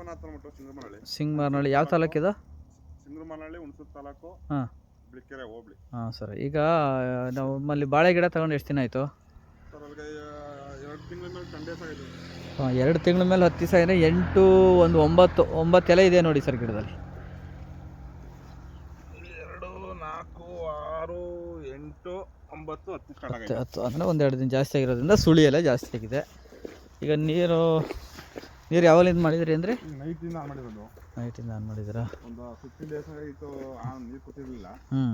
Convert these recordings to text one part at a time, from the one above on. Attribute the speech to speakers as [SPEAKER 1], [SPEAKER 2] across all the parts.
[SPEAKER 1] ವಿಶ್ವನಾಥನ ಮಠ ಸಿಂಗಮನಹಳ್ಳಿ.
[SPEAKER 2] ಸಿಂಗ್ಮಾರ್ನಳ್ಳಿ ಯಾವ ತಾಲೂಕಿದು
[SPEAKER 1] ಸಿಂಗಮನಹಳ್ಳಿ ಹುಣಸೂರು ತಾಲೂಕು
[SPEAKER 2] ಹಾಂ.
[SPEAKER 1] ಬಿಳಿಕೆರೆ ಹೋಬಳಿ.
[SPEAKER 2] ಹಾಂ ಸರ್. ಈಗ ನಾವು ನಮ್ಮಲ್ಲಿ ಬಾಳೆ ಗಿಡ ತಗೊಂಡು ಎಷ್ಟು ದಿನ ಆಯಿತು?
[SPEAKER 1] ಸರ್ ಅಲ್ಲಿಗೆ ಎರಡು ತಿಂಗಳ ಮೇಲೆ ಟೆನ್ ಡೇಸ್ ಆಗಿದೆ.
[SPEAKER 2] ಎರಡು ತಿಂಗಳ ಮೇಲೆ ಹತ್ತು ದಿವಸ ಇದೆ ಎಂಟು ಒಂದು ಒಂಬತ್ತು ಒಂಬತ್ತು ಎಲೆ ಇದೆ ನೋಡಿ ಸರ್ ಗಿಡದಲ್ಲಿ.
[SPEAKER 1] ಎರಡು ನಾಲ್ಕು ಆರು ಎಂಟು ಒಂಬತ್ತು ಹತ್ತು ಸ್ಟಾರ್ಟ್ ಆಗಿದೆ.
[SPEAKER 2] ಹತ್ತು ಅಂದರೆ ಒಂದೆರಡು ದಿನ ಜಾಸ್ತಿ ಆಗಿರೋದ್ರಿಂದ ಸುಳಿ ಎಲೆ ಜಾಸ್ತಿ ಆಗಿದೆ. ಈಗ ನೀರು ನೀರು ಯಾವಾಗಲಿಂದ ಮಾಡಿದ್ರಿ ಅಂದ್ರೆ?
[SPEAKER 1] ನೈಟಿಂದ ಆನ್ ಮಾಡಿರೋದು.
[SPEAKER 2] ನೈಟಿಂದ ಆನ್ ಮಾಡಿದ್ದೀರಾ
[SPEAKER 1] ಒಂದು ಫಿಫ್ಟೀನ್ ಡೇಸ್ ಆಗಿತ್ತು ಆ ನೀರು ಕೊಟ್ಟಿರಲಿಲ್ಲ.
[SPEAKER 2] ಹ್ಞೂ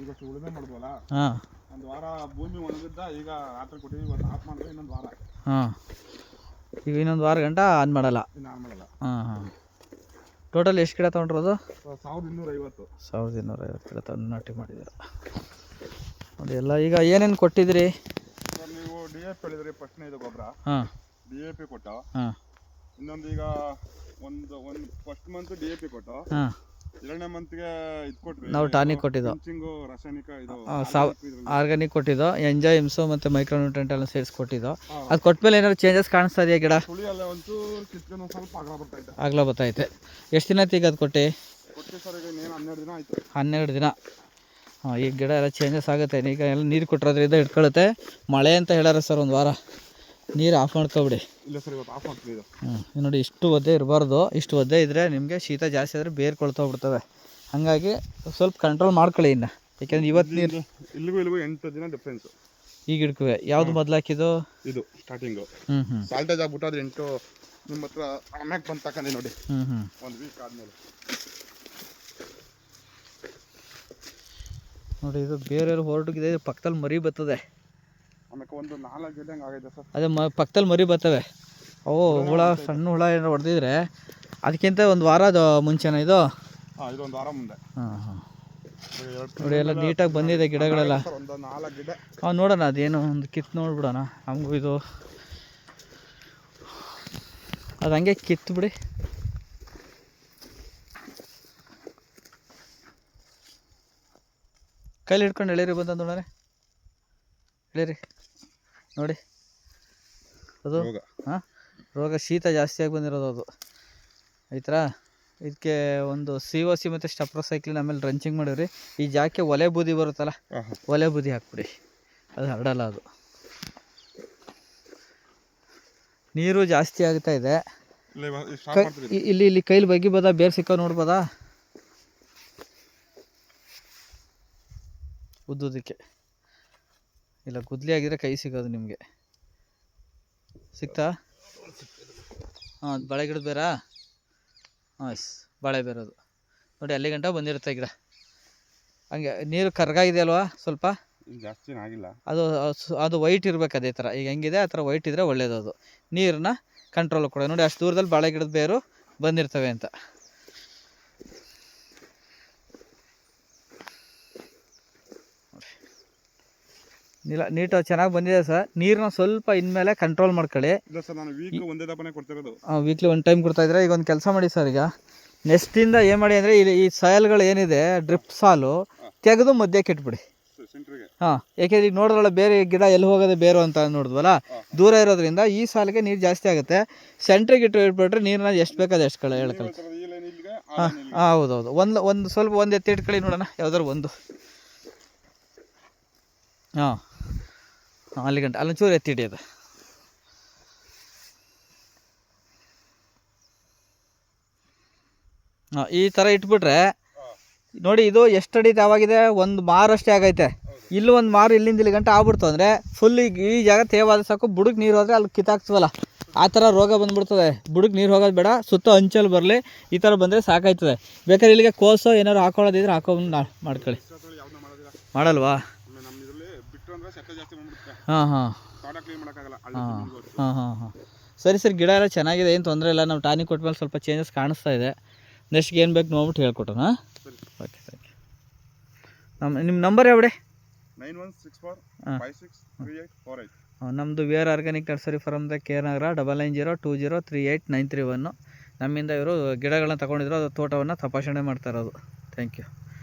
[SPEAKER 1] ಈಗ ಉಳುಮೆ ಮಾಡ್ಬೋದಲ್ಲ
[SPEAKER 2] ಹಾಂ.
[SPEAKER 1] ಒಂದು ವಾರ ಭೂಮಿ ಒಣಗಿದ್ದ ಈಗ ರಾತ್ರಿ ಕೊಟ್ಟಿದ್ದೀವಿ ಇವತ್ತು ಆಫ್ ಮಾಡಿದ್ರೆ ಇನ್ನೊಂದು ವಾರ.
[SPEAKER 2] ಹಾಂ. ಈಗ ಇನ್ನೊಂದು ವಾರ ಗಂಟ ಆನ್ ಮಾಡಲ್ಲ?
[SPEAKER 1] ಇನ್ನು ಆನ್ ಮಾಡಲ್ಲ.
[SPEAKER 2] ಹಾಂ ಹಾಂ. ಟೋಟಲ್ ಎಷ್ಟು ಗಿಡ ತೊಗೊಂಡಿರೋದು?
[SPEAKER 1] ಅದು ಸಾವಿರದ ಇನ್ನೂರ ಐವತ್ತು
[SPEAKER 2] ಸಾವಿರದ ಇನ್ನೂರ ಐವತ್ತು ಗಿಡ ತಂದು ನಾಟಿ ಮಾಡಿದ್ದೀರ ನೋಡಿ ಎಲ್ಲ ಈಗ ಏನೇನು
[SPEAKER 1] ಕೊಟ್ಟಿದ್ರಿ? ನೀವು ಡಿ ಎ ಪಿ ಹೇಳಿದ್ರಿ ಫಸ್ಟ್ನೇ ಇದು ಗೊಬ್ಬರ.
[SPEAKER 2] ಹಾಂ.
[SPEAKER 1] ಡಿ ಎ ಪಿ ಕೊಟ್ಟು.
[SPEAKER 2] ಹಾಂ.
[SPEAKER 1] ಇನ್ನೊಂದು ಈಗ ಒಂದು ಒಂದು first month D A P ಕೊಟ್ಟು
[SPEAKER 2] ಹಾಂ.
[SPEAKER 1] ಎರಡನೇ ಮಂತ್ಗೆ ಇದು ಕೊಟ್ಟು
[SPEAKER 2] ನಾವು ಟಾನಿಕ್ ಕೊಟ್ಟಿದ್ದು.
[SPEAKER 1] ಪಿಂಚಿಂಗು ರಾಸಾಯನಿಕ ಇದು
[SPEAKER 2] ಸಾವ್-. ಆರ್ಗಾನಿಕ್ ಕೊಟ್ಟಿದ್ದು. ಎಂಜಾಯ್ಮ್ಸು ಮತ್ತು ಮೈಕ್ರೋನ್ಯೂಟ್ರೆಂಟ್ ಎಲ್ಲ ಸೇರಿಸಿ ಕೊಟ್ಟಿದ್ದು. ಅದು ಕೊಟ್ಮೇಲೆ ಏನಾದ್ರು ಚೇಂಜಸ್ ಕಾಣಿಸ್ತಾ ಇದೆಯಾ ಗಿಡ?
[SPEAKER 1] ಆಗ್ಲ ಒಂಚೂರು ಕಿತ್ಕೊಂಡು ಒಂದು ಸ್ವಲ್ಪ ಅಗಲ ಬರ್ತಾ ಇದ್ದೆ
[SPEAKER 2] ಆಗ್ಲಾ ಬತ್ತೈತೆ ಎಷ್ಟು ದಿನ ಆಯ್ತು ಈಗ ಅದು ಕೊಟ್ಟಿ?
[SPEAKER 1] ಕೊಟ್ಟು ಸರ್ ಈಗ ಇನ್ನೇನು ಹನ್ನೆರಡು ದಿನ ಆಯ್ತು.
[SPEAKER 2] ಹನ್ನೆರಡು ದಿನ. ಹಾಂ ಈಗ ಗಿಡ ಎಲ್ಲ ಚೇಂಜಸ್ ಆಗುತ್ತೆ. ಈಗ ಎಲ್ಲ ನೀರು ಕೊಟ್ಟಿರೋದ್ರಿಂದ ಇಟ್ಕೊಳ್ಳುತ್ತೆ ಮಳೆ ಅಂತ ಹೇಳಾರ ಸರ್ ಒಂದು ವಾರ. ನೀರು ಆಫ್ ಮಾಡ್ಕೊಬಿಡಿ ಹ್ಞೂ ನೋಡಿ ಇಷ್ಟು ಒದ್ದೆ ಇರಬಾರ್ದು. ಇಷ್ಟು ಒದ್ದೆ ಇದ್ದರೆ ನಿಮಗೆ ಶೀತ ಜಾಸ್ತಿ ಆದರೆ ಬೇರೆ ಕೊಳ್ತೋಗ್ಬಿಡ್ತವೆ. ಹಾಗಾಗಿ ಸ್ವಲ್ಪ ಕಂಟ್ರೋಲ್ ಮಾಡ್ಕೊಳ್ಳಿ ಇನ್ನು. ಯಾಕೆಂದ್ರೆ ಇವತ್ತು ನೀರು
[SPEAKER 1] ಇಲ್ಲಿಗೂ ಇಲ್ಲಿಗೂ ಎಂಟು ದಿನ ಡಿಫ್ರೆನ್ಸು
[SPEAKER 2] ಈಗ ಹಿಡ್ಕುವೆ. ಯಾವ್ದು ಮೊದ್ಲಾಕಿದ್ದು
[SPEAKER 1] ಇದು ಸ್ಟಾರ್ಟಿಂಗು ಸಾಲ್ಟೇಜ್ ಆಗ್ಬಿಟ್ಟು ಅದು ಎಂಟು ನಿಮ್ಮ ಹತ್ರ ಆಮ್ಯಾಕ್ ಬಂದು ತಕೊಂಡೆ ನೋಡಿ. ಒಂದು ವೀಕ್ ಆದಮೇಲೆ.
[SPEAKER 2] ನೋಡಿ ಇದು ಬೇರೆಯವ್ರು ಹೊರಟಿದೆ ಪಕ್ಕದಲ್ಲಿ ಮರಿ ಬರ್ತದೆ.
[SPEAKER 1] ಒಂದು ನಾಲ್ಕು ಗಿಡ ಹಂಗೆ ಆಗೈತೆ ಸರ್.
[SPEAKER 2] ಅದೇ ಮ ಪಕ್ಕದಲ್ಲಿ ಮರಿ ಬರ್ತವೆ. ಅವು ಹುಳ ಸಣ್ಣ ಹುಳ ಏನಾರು ಹೊಡೆದಿದ್ರೆ ಅದಕ್ಕಿಂತ ಒಂದು ವಾರದ ಮುಂಚೆನ ಇದು?
[SPEAKER 1] ಹಾಂ ಇದು ಒಂದು ವಾರ ಮುಂದೆ.
[SPEAKER 2] ಹಾಂ ಹಾಂ.
[SPEAKER 1] ಇದು
[SPEAKER 2] ನೋಡಿ ಎಲ್ಲ ನೀಟಾಗಿ ಬಂದಿದೆ ಗಿಡಗಳೆಲ್ಲ.
[SPEAKER 1] ಒಂದು ನಾಲ್ಕು ಗಿಡ.
[SPEAKER 2] ಹಾಂ ನೋಡೋಣ ಅದೇನು ಒಂದು ಕಿತ್ತು ನೋಡ್ಬಿಡೋಣ. ನಮಗೂ ಇದು. ಅದು ಹಂಗೆ ಕಿತ್ತು ಬಿಡಿ. ಕೈಲಿ ಹಿಡ್ಕೊಂಡು ಎಳೀರಿ ಬಂದ ನೋಡೋಣ ಎಳೀರಿ. ನೋಡಿ. ಅದು
[SPEAKER 1] ರೋಗ.
[SPEAKER 2] ಹಾಂ? ರೋಗ ಶೀತ ಜಾಸ್ತಿಯಾಗಿ ಬಂದಿರೋದು ಅದು. ಆಯ್ತಾ? ಇದಕ್ಕೆ ಒಂದು ಸಿ ಓ ಸಿ ಮತ್ತು ಸ್ಟಪ್ರೋಸೈಕ್ಲಿನ್ ಆಮೇಲೆ ರಂಚಿಂಗ್ ಮಾಡಿವ್ರಿ. ಈ ಜಾಕೆ ಒಲೆ ಬೂದಿ ಬರುತ್ತಲ್ಲ ಒಲೆ ಬೂದಿ ಹಾಕ್ಬಿಡಿ. ಅದು ಹರಡಲ್ಲ ಅದು. ನೀರು ಜಾಸ್ತಿ ಆಗ್ತಾ ಇದೆ.
[SPEAKER 1] ಇಲ್ಲಿ
[SPEAKER 2] ಇಲ್ಲಿ ಕೈಲಿ ಬಗ್ಗಿಬೋದಾ ಬೇರೆ ಸಿಕ್ಕೋ ನೋಡ್ಬೋದಾ? ಉದ್ದುದಕ್ಕೆ ಇಲ್ಲ ಗುದ್ಲಿ ಆಗಿದ್ರೆ ಕೈ ಸಿಗೋದು ನಿಮಗೆ. ಸಿಗ್ತಾ ಹಾಂ ಬಳೆ ಗಿಡದ ಬೇರಾ? ಹಾಂ ಎಸ್ ಬಾಳೆ ಬೇರೋದು. ನೋಡಿ ಅಲ್ಲಿ ಗಂಟ ಬಂದಿರುತ್ತೆ ಗಿಡ. ಹಂಗೆ ನೀರು ಕರ್ಗಾಗಿದೆ ಅಲ್ವಾ ಸ್ವಲ್ಪ?
[SPEAKER 1] ಜಾಸ್ತಿ ಆಗಿಲ್ಲ.
[SPEAKER 2] ಅದು ಅದು- ಅದು ವೈಟ್ ಇರ್ಬೇಕು ಅದೇ ಥರ ಈಗ ಹೆಂಗಿದೆ? ಆ ಥರ ವೈಟ್ ಇದ್ದರೆ ಒಳ್ಳೇದು ಅದು ನೀರನ್ನ ಕಂಟ್ರೋಲ್ ಕೊಡೋದು ನೋಡಿ ಅಷ್ಟು ದೂರದಲ್ಲಿ ಬಾಳೆ ಗಿಡದ ಬೇರು ಬಂದಿರ್ತವೆ ಅಂತ. ಇಲ್ಲ ನೀಟಾಗಿ ಚೆನ್ನಾಗಿ ಬಂದಿದೆ ಸರ್. ನೀರನ್ನ ಸ್ವಲ್ಪ ಇನ್ಮೇಲೆ ಕಂಟ್ರೋಲ್ ಮಾಡ್ಕೊಳ್ಳಿ.
[SPEAKER 1] ಇಲ್ಲ ಸರ್ ನಾನು ವೀಕ್ ಒಂದೇ ದಪ್ಪನೇ ಕೊಡ್ತಿರೋದು.
[SPEAKER 2] ವೀಕ್ಲಿ ಒಂದು ಟೈಮ್ ಕೊಡ್ತಾ ಇದ್ರೆ ಈಗ ಒಂದು ಕೆಲಸ ಮಾಡಿ ಸರ್ ಈಗ. ನೆಕ್ಸ್ಟಿಂದ ಏನು ಮಾಡಿ ಅಂದರೆ ಇಲ್ಲಿ ಈ ಸಾಯಲ್ಗಳು ಏನಿದೆ ಡ್ರಿಪ್ ಸಾಲು ತೆಗೆದು ಮಧ್ಯಕ್ಕೆ
[SPEAKER 1] ಇಟ್ಬಿಡಿ.
[SPEAKER 2] ಹಾಂ ಯಾಕೆಂದ್ರೆ ಈಗ ನೋಡಿದ್ರಲ್ಲ ಬೇರೆ ಗಿಡ ಎಲ್ಲಿ ಹೋಗೋದೇ ಬೇರು ಅಂತ ನೋಡಿದ್ವಲ್ಲ ದೂರ ಇರೋದ್ರಿಂದ ಈ ಸಾಲಿಗೆ ನೀರು ಜಾಸ್ತಿ ಆಗುತ್ತೆ. ಸೆಂಟ್ರಿಗೆ ಇಟ್ಟು ಇಟ್ಬಿಟ್ರೆ ನೀರನ್ನ ಎಷ್ಟು ಬೇಕಾದ ಎಷ್ಟು ಕಳೆ ಹೇಳ್ಕೊಳ್ಳಿ ಹಾಂ
[SPEAKER 1] ಹೌದು ಹೌದು
[SPEAKER 2] ಹಾಂ ಹೌದೌದು. ಒಂದು ಒಂದು ಸ್ವಲ್ಪ ಒಂದು ಎತ್ತಿ ಇಟ್ಕೊಳ್ಳಿ ನೋಡೋಣ ಯಾವ್ದಾದ್ರು ಒಂದು. ಹಾಂ. ಅಲ್ಲಿ ಗಂಟೆ, ಅಲ್ಲೊಂಚೂರು ಎತ್ತಿ ಹಿಡಿಯೋದು. ಈ ಥರ ಇಟ್ಬಿಟ್ರೆ, ನೋಡಿ ಇದು ಎಷ್ಟು ಅಡಿ ಯಾವಾಗಿದೆ ಒಂದು ಮಾರಷ್ಟೇ ಆಗೈತೆ. ಇಲ್ಲಿ ಒಂದು ಮಾರು ಇಲ್ಲಿಂದ ಇಲ್ಲಿ ಗಂಟೆ ಆಗ್ಬಿಡ್ತು ಅಂದರೆ ಫುಲ್ ಈಗ ಈ ಜಾಗ ತೇವಾದ ಸಾಕು ಬುಡಕ್ಕೆ ನೀರು ಹೋದರೆ ಅಲ್ಲಿ ಕಿತ್ತಾಕ್ತವಲ್ಲ. ಆ ಥರ ರೋಗ ಬಂದುಬಿಡ್ತದೆ. ಬುಡಕ್ಕೆ ನೀರು ಹೋಗೋದು ಬೇಡ, ಸುತ್ತ ಅಂಚಲ್ಲಿ ಬರಲಿ, ಈ ಥರ ಬಂದರೆ ಸಾಕಾಯ್ತದೆ. ಬೇಕಾದ್ರೆ ಇಲ್ಲಿಗೆ ಕೋಸು ಏನಾದ್ರು ಹಾಕೊಳ್ಳೋದಿದ್ರೆ ಹಾಕೊಂಡು ಮಾಡ್ಕೊಳ್ಳಿ. ಮಾಡಲ್ವಾ
[SPEAKER 1] ಆಮೇಲೆ ನಮ್ಮ ಇದರಲ್ಲಿ ಬಿಟ್ಟರು ಅಂದ್ರೆ ಸೆತ್ತ ಜಾಸ್ತಿ ಬಂದ್ಬಿಡುತ್ತೆ
[SPEAKER 2] ಹಾಂ ಹಾಂ. ಹಾಂ ಹಾಂ. ಹಾಂ ಹಾಂ ಸರಿ ಸರ್ ಗಿಡ ಎಲ್ಲ ಚೆನ್ನಾಗಿದೆ ಏನು ತೊಂದರೆ ಇಲ್ಲ. ನಾವು ಟಾನಿಕ್ ಕೊಟ್ಮೇಲೆ ಸ್ವಲ್ಪ ಚೇಂಜಸ್ ಕಾಣಿಸ್ತಾ ಇದೆ. ನೆಕ್ಸ್ಟ್ಗೆ ಏನು ಬೇಕು ನೋಡ್ಬಿಟ್ಟು ಹೇಳ್ಕೊಟ್ಟೋಣ ಓಕೆ ಥ್ಯಾಂಕ್ ಯು ನಮ್ಮ ನಿಮ್ಮ number ಯಾವಡೆ
[SPEAKER 1] nine one six four. Five six three eight four eight
[SPEAKER 2] ನಮ್ಮದು V R organic nursery ಫಾರ್ಮ್ದ K Nagara double nine zero two zero three eight nine three one ನಮ್ಮಿಂದ ಇವರು ಗಿಡಗಳನ್ನ ತಗೊಂಡಿದ್ರು ಅದು ತೋಟವನ್ನು ತಪಾಸಣೆ ಮಾಡ್ತಾ ಇರೋದು. Thank you